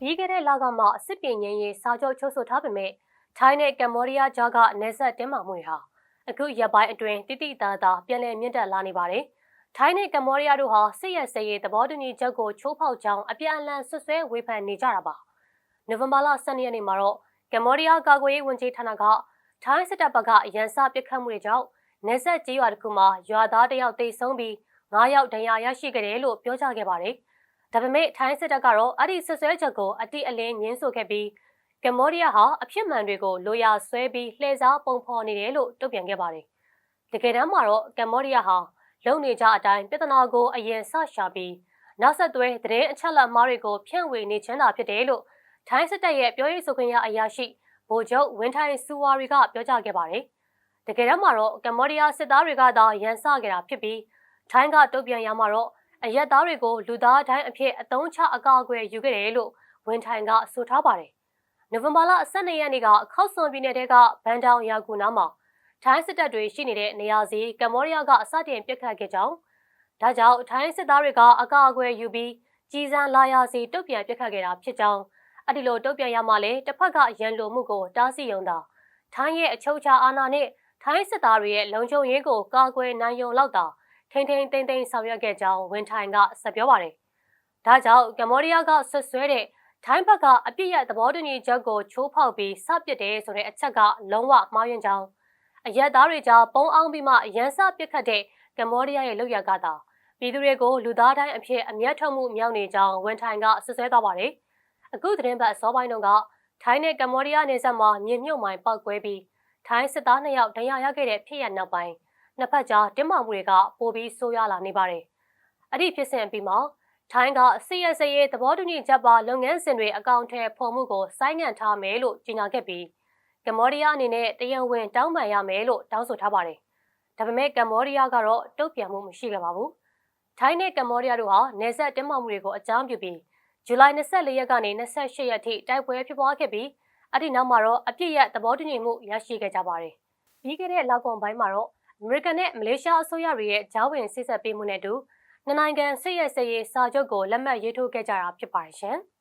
ပြီးခဲ့တဲ့လကမှစစ်ပင်ငင်းရေးစာချုပ်ချုပ်ဆိုထားပေမဲ့ထိုင်းနဲ့ကမ္ဘောဒီးယားကြားကနေဆက်တင်းမာမှုတွေဟာအခုရက်ပိုင်းအတွင်းတိတိတသားပြန်လည်မြင့်တက်လာနေပါတယ်။ထိုင်းနဲ့ကမ္ဘောဒီးယားတို့ဟာစစ်ရဲစရေးသဘောတူညီချက်ကိုချိုးဖောက်ကြောင်းအပြန်အလှန်ဆွဆွဲဝေဖန်နေကြတာပါ။နိုဝင်ဘာလ12ရက်နေ့မှာတော့ကမ္ဘောဒီးယားကာကွယ်ရေးဝန်ကြီးဌာနကထိုင်းစစ်တပ်ဘက်ကရန်စပစ်ခတ်မှုတွေကြောင့်နေဆက်ကြေးရွာတစ်ခုမှာရွာသားတယောက်တိတ်ဆုံးပြီး9ယောက်ဒဏ်ရာရရှိခဲ့တယ်လို့ပြောကြားခဲ့ပါတယ်။ ဒါပေမဲ့ထိုင်းစစ်တပ်ကတော့အဲ့ဒီဆွဆွဲချက်ကိုအတိအလင်းညှင်းဆိုခဲ့ပြီးကမ္ဘောဒီးယားဟာအဖြစ်မှန်တွေကိုလိုရာဆွဲပြီးလှည့်စားပုံဖော်နေတယ်လို့တုံ့ပြန်ခဲ့ပါတယ်။တကယ်တမ်းမှာတော့ကမ္ဘောဒီးယားဟာလုံနေကြအတိုင်းပြဿနာကိုအရင်ဆရှာပြီးနောက်ဆက်တွဲသတင်းအချက်အလက်မှားတွေကိုဖြန့်ဝေနေချင်တာဖြစ်တယ်လို့ထိုင်းစစ်တပ်ရဲ့ပြောရေးဆိုခွင့်ရအရာရှိဗိုလ်ချုပ်ဝင်းထိုင်စူဝါရီကပြောကြားခဲ့ပါတယ်။တကယ်တမ်းမှာတော့ကမ္ဘောဒီးယားစစ်သားတွေကသာရန်စခဲ့တာဖြစ်ပြီးထိုင်းကတုံ့ပြန်ရမှာတော့ အရက်သားတွေကိုလူသားတိုင်းအဖြစ်အသုံးချအကာအကွယ်ယူခဲ့တယ်လို့ဝန်ထိုင်ကဆိုထားပါတယ်။နိုဝင်ဘာလ12ရက်နေ့ကခောက်ဆွန်ပြည်နယ်ကဘန်တောင်ရာကူနာမှာထိုင်းစစ်တပ်တွေရှိနေတဲ့နေရာစီကမ္ဘောဒီးယားကအစတင်ပြစ်ခတ်ခဲ့ကြောင်းဒါကြောင့်ထိုင်းစစ်သားတွေကအကာအကွယ်ယူပြီးကြီးစံလာရစီတုတ်ပြန်ပြစ်ခတ်ခဲ့တာဖြစ်ကြောင်းအဲ့ဒီလိုတုတ်ပြန်ရမှလည်းတစ်ဖက်ကရန်လိုမှုကိုတားဆီးရုံသာထိုင်းရဲ့အချုပ်ချာအာဏာနဲ့ထိုင်းစစ်သားတွေရဲ့လုံခြုံရေးကိုကာကွယ်နိုင်ရုံလောက်သာ ထိမ့်ထိမ့်သိမ့်သိမ့်ဆောင်ရွက်ခဲ့ကြောင်းဝန်ထိုင်ကဆက်ပြောပါတယ်။ဒါကြောင့်ကမ္ဘောဒီးယားကဆွဆွဲတဲ့ထိုင်းဘက်ကအပြစ်ရသဘောတူညီချက်ကိုချိုးဖောက်ပြီးစပစ်တယ်ဆိုတဲ့အချက်ကလုံးဝမှားယွင်းကြောင်းအရက်သားတွေကြားပုံအောင်ပြီးမှရန်စပစ်ခတ်တဲ့ကမ္ဘောဒီးယားရဲ့လုပ်ရကသာပြည်သူတွေကိုလူသားတိုင်းအဖြစ်အမျက်ထုတ်မှုမြောက်နေကြောင်းဝန်ထိုင်ကဆွဆွဲသွားပါတယ်။အခုသတင်းပတ်စောပိုင်းတုန်းကထိုင်းနဲ့ကမ္ဘောဒီးယားနယ်စပ်မှာမြေမြုပ်မိုင်းပောက်ကွဲပြီးထိုင်းစစ်သား2ယောက်ဒဏ်ရာရခဲ့တဲ့ဖြစ်ရပ်နောက်ပိုင်း နှစ်ဖက်ကြားတင်းမာမှုတွေကပိုပြီးဆိုးရွားလာနေပါတယ်။အဲ့ဒီဖြစ်စဉ်ပြီးမှထိုင်းကစီရစရေးသဘောတူညီချက်ပါလုပ်ငန်းစဉ်တွေအကောင့်ထဲဖော်မှုကိုဆိုင်းငံ့ထားမယ်လို့ကြေညာခဲ့ပြီးကမ္ဘောဒီးယားအနေနဲ့တရဝင်တောင်းပန်ရမယ်လို့တောင်းဆိုထားပါတယ်။ဒါပေမဲ့ကမ္ဘောဒီးယားကတော့တုံ့ပြန်မှုမရှိခဲ့ပါဘူး။ထိုင်းနဲ့ကမ္ဘောဒီးယားတို့ဟာနေဆက်တင်းမာမှုတွေကိုအကြောင်းပြုပြီးဇူလိုင်24ရက်ကနေ28ရက်ထိတိုက်ပွဲဖြစ်ပွားခဲ့ပြီးအဲ့ဒီနောက်မှာတော့အပြစ်ရသဘောတူညီမှုရရှိခဲ့ကြပါတယ်။ပြီးခဲ့တဲ့လောက်ကွန်ပိုင်းမှာတော့ အမေရိကန်နဲ့မလေးရှားအစိုးရတွေရဲ့ဂျာဝင်စစ်ဆက်ပေးမှုနဲ့အတူနှစ်နိုင်ငံစစ်ရဲစရေးစာချုပ်ကိုလက်မှတ်ရေးထိုးခဲ့ကြတာဖြစ်ပါတယ်ရှင်။